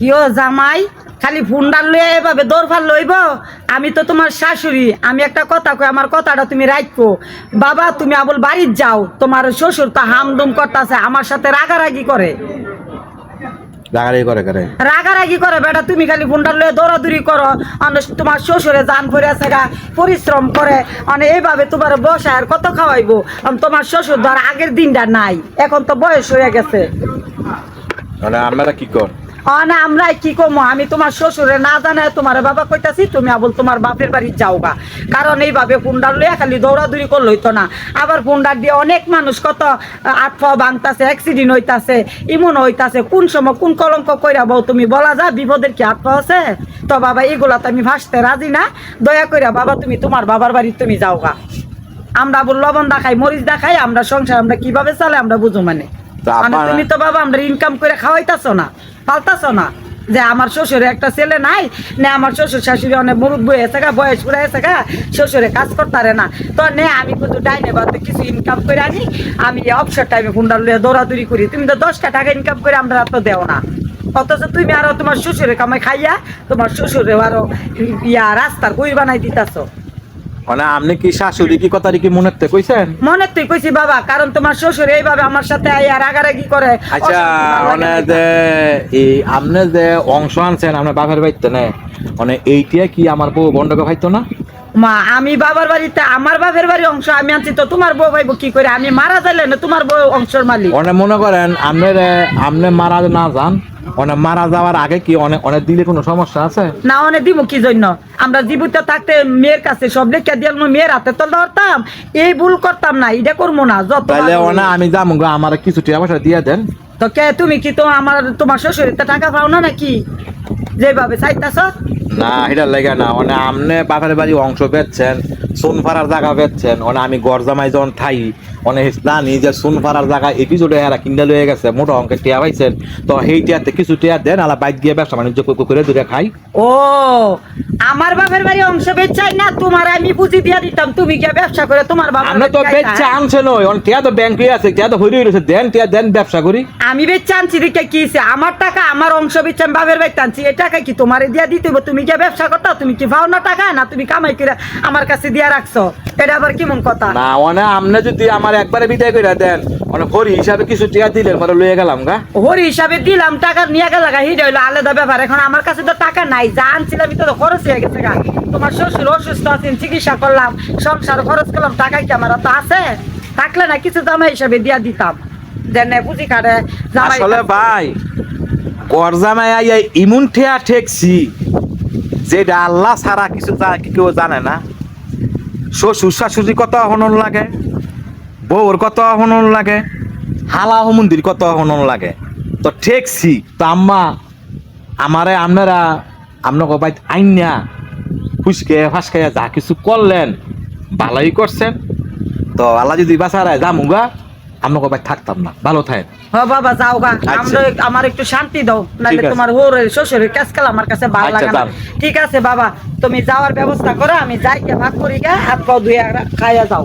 কিও জামাই খালি ফোনটা লইয়া এভাবে দৌড় লইব? আমি তো তোমার শাশুড়ি আমি একটা কথা কই আমার কথাটা তুমি রাখব বাবা তুমি আবল বাড়ির যাও তোমার শ্বশুর তো হামদুম করতেছে আমার সাথে রাগারাগি করে। রাগারাগি করে করে? রাগারাগি করে বেটা তুমি খালি ফোনটা লয়ে দৌড়াদৌড়ি করো। অনেক তোমার শ্বশুরে জান করে আছে গা পরিশ্রম করে। অনেক এইভাবে তোমার বসায় আর কত খাওয়াইবো? আম তোমার শ্বশুর ধর আগের দিনটা নাই এখন তো বয়স হয়ে গেছে। মানে আপনারা কি কর? না আমরা কি কমো? আমি তোমার শ্বশুরে না জানে তোমার বাবা কইতাছি তুমি আবল তোমার বাপের বাড়ি যাও কারণ এইভাবে ফুন্ডার লইয়া খালি দৌড়াদৌড়ি করলে হইতো না। আবার ফুন্ডার দিয়ে অনেক মানুষ কত আটফা ভাঙতাছে অ্যাক্সিডেন্ট হইতাছে ইমন হইতাছে কোন সময় কোন কলঙ্ক কইরা বউ তুমি বলা যা বিপদের কি আটফা আছে? তো বাবা এগুলা তো আমি ভাসতে রাজি না। দয়া কইরা বাবা তুমি তোমার বাবার বাড়ি তুমি যাও গা আমরা লবণ দেখাই মরিচ দেখাই আমরা সংসার আমরা কীভাবে চালে আমরা বুঝো মানে। মানে তুমি তো বাবা আমরা ইনকাম করে খাওয়াইতাছ না। পালতাছ না? যে আমার শ্বশুরে একটা ছেলে নাই, না আমার শ্বশুর শাশুড়ি অনেক মুরুদ বয়ে গা, বয়স আছে গা, শ্বশুরে কাজ করতারে না। তো নে, আমি কিন্তু ডাইনে বা কিছু ইনকাম করে আনি, আমি অবসর টাইমে ফুন্ডার লইয়া দৌড়াদৌড়ি করি। তুমি তো দশটা টাকা ইনকাম করে আমরা তো দেও না। অথচ তুমি আরও তোমার শ্বশুরে কামাই খাইয়া, তোমার শ্বশুরে আরও ইয়া রাস্তার কই বানাই দিতাছ। মানে আপনি কি শাশুড়ি কি কথা কি মনে থেকে কইছেন? মনে তুই কইছি বাবা কারণ তোমার শ্বশুর এইভাবে আমার সাথে আর আগারাগি করে। আচ্ছা মানে যে এই আপনি যে অংশ আনছেন আপনার বাপের বাইতে নে মানে এইটা কি আমার বউ বন্ধকে ভাইতো না? মা আমি বাবার বাড়িতে আমার বাপের বাড়ি অংশ আমি আনছি তো তোমার বউ ভাইব কি করে? আমি মারা যাইলে না তোমার বউ অংশের মালিক? অনেক মনে করেন আপনার আপনি মারা না যান অনেক মারা যাওয়ার আগে কি অনেক অনেক দিলে কোনো সমস্যা আছে? না অনেক দিব কি জন্য? আমরা জীবিত থাকতে মেয়ের কাছে সব লেখা দিয়ে মেয়ের হাতে তো ধরতাম এই ভুল করতাম না এটা করব না যত তাহলে। অনেক আমি যাব আমার কিছু টাকা পয়সা দিয়ে দেন। তো কে তুমি কি তো আমার তোমার শ্বশুরের টাকা পাও না নাকি? যেভাবে চাইতাছ। না এটা লেগে না। মানে আমনে বাপের বাড়ি অংশ বেচছেন সোনফাড়ার জায়গা বেচছেন মানে আমি গরজামাই যখন থাই অনেক জানি যে সোনফাড়ার জায়গা এপিসোডে এরা কিনতে লয়ে গেছে মোটা অঙ্কের টিয়া পাইছেন তো সেই টিয়াতে কিছু টিয়া দেন আলা বাইক গিয়ে ব্যবসা বাণিজ্য করে- করে দূরে খাই ও আমার বাপের বাড়ি অংশ বেচাই না তোমার আমি পুঁজি দিয়া দিতাম তুমি গিয়ে ব্যবসা করে তোমার বাবার আপনি তো বাড়ি বেচছে খাইতা। আনছেন ওই অনেক টিয়া তো ব্যাংকে আছে টিয়া তো হইরে রয়েছে দেন টিয়া দেন ব্যবসা করি আমি বেচে আনছি দেখে কি হইছে? আমার টাকা আমার অংশ বেচে আমি বাপের বাড়িতে আনছি এই টাকা কি তোমারে দিয়া দিতে? তুমি কি ব্যবসা করতো তুমি কি পাও না টাকা না তুমি কামাই করে আমার কাছে দিয়া রাখছো এটা আবার কেমন কথা? না মানে আপনি যদি আমার একবারে বিদায় করে দেন মানে ভরি হিসাবে কিছু টাকা দিলেন মানে লয়ে গেলাম গা। হরি হিসাবে দিলাম টাকা নিয়ে গেল হিট হইল আলাদা ব্যাপার। এখন আমার কাছে তো টাকা নাই যা আনছিলাম তো খরচ হয়ে গেছে গা। তোমার শ্বশুর অসুস্থ আছেন চিকিৎসা করলাম সংসার খরচ করলাম টাকা কি আমার তো আছে? থাকলে না কিছু জামা হিসাবে দিয়া দিতাম। যে নে পুঁজি কাটে জামাই আসলে ভাই গরজামাই আইয়া ইমুন ঠেয়া ঠেকছি যেটা আল্লাহ ছাড়া কিছু কেউ জানে না। শ্বশুর শাশুড়ি কত হনন লাগে? বৌর কত হনন লাগে? হালা হুমন্দির কত হনন লাগে? তো ঠেকছি তো আম্মা, আমারে আপনারা আপনাকে বাইত আইনা ফুসকে ফাঁসকে যা কিছু করলেন, ভালোই করছেন। তো আল্লাহ যদি বাঁচারায় যামুগা। আপনাকে কবাই থাকতাম না। ভালো থাকেন। হ বাবা যাও গা। আচ্ছা। আমরা আমার একটু শান্তি দাও নাহলে। তোমার হোরের শ্বশুরের কাজকাল আমার কাছে ভালো আচ্ছা, লাগে না। ঠিক আছে বাবা তুমি যাওয়ার ব্যবস্থা করো আমি যাই ভাগ করি গা হাত পাও ধুয়ে খাইয়া যাও।